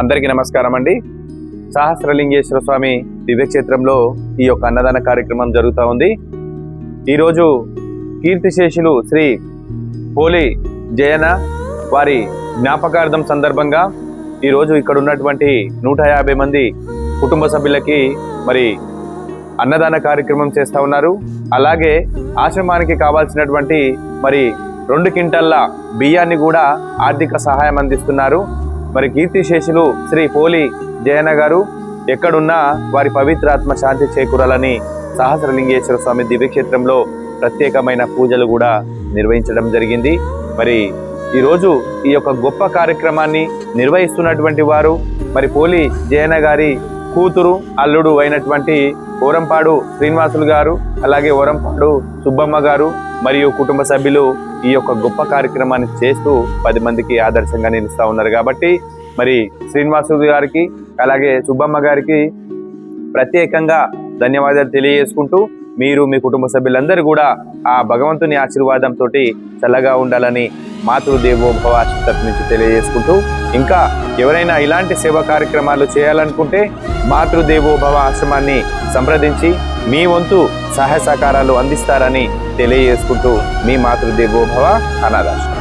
అందరికీ నమస్కారం అండి. సహస్రలింగేశ్వర స్వామి దివ్యక్షేత్రంలో ఈ యొక్క అన్నదాన కార్యక్రమం జరుగుతూ ఉంది. ఈరోజు కీర్తిశేషులు శ్రీ పోలి జయన వారి జ్ఞాపకార్థం సందర్భంగా ఈరోజు ఇక్కడ ఉన్నటువంటి నూట యాభై మంది కుటుంబ సభ్యులకి మరి అన్నదాన కార్యక్రమం చేస్తూ ఉన్నారు. అలాగే ఆశ్రమానికి కావాల్సినటువంటి మరి రెండు క్వింటల్ల బియ్యాన్ని కూడా ఆర్థిక సహాయం అందిస్తున్నారు. మరి కీర్తిశేషులు శ్రీ పోలి జయన గారు ఎక్కడున్నా వారి పవిత్రాత్మ శాంతి చేకూరాలని సహస్రలింగేశ్వర స్వామి దివ్యక్షేత్రంలో ప్రత్యేకమైన పూజలు కూడా నిర్వహించడం జరిగింది. మరి ఈరోజు ఈ యొక్క గొప్ప కార్యక్రమాన్ని నిర్వహిస్తున్నటువంటి వారు మరి పోలి జయన గారి కూతురు అల్లుడు అయినటువంటి ఓరంపాడు శ్రీనివాసులు గారు అలాగే ఓరంపాడు సుబ్బమ్మ గారు మరియు కుటుంబ సభ్యులు ఈ యొక్క గొప్ప కార్యక్రమాన్ని చేస్తూ పది మందికి ఆదర్శంగా నిలుస్తూ ఉన్నారు కాబట్టి మరి శ్రీనివాసు గారికి అలాగే సుబ్బమ్మ గారికి ప్రత్యేకంగా ధన్యవాదాలు తెలియజేసుకుంటూ మీరు మీ కుటుంబ సభ్యులందరూ కూడా ఆ భగవంతుని ఆశీర్వాదంతో చల్లగా ఉండాలని మాతృదేవోభవ తరఫు నుంచి తెలియజేసుకుంటూ ఇంకా ఎవరైనా ఇలాంటి సేవా కార్యక్రమాలు చేయాలనుకుంటే మాతృదేవోభవ ఆశ్రమాన్ని సంప్రదించి మీ వంతు సహాయ సహకారాలు అందిస్తారని తెలియజేసుకుంటూ మీ మాతృదేవోభవ అనాథాశ్రమం.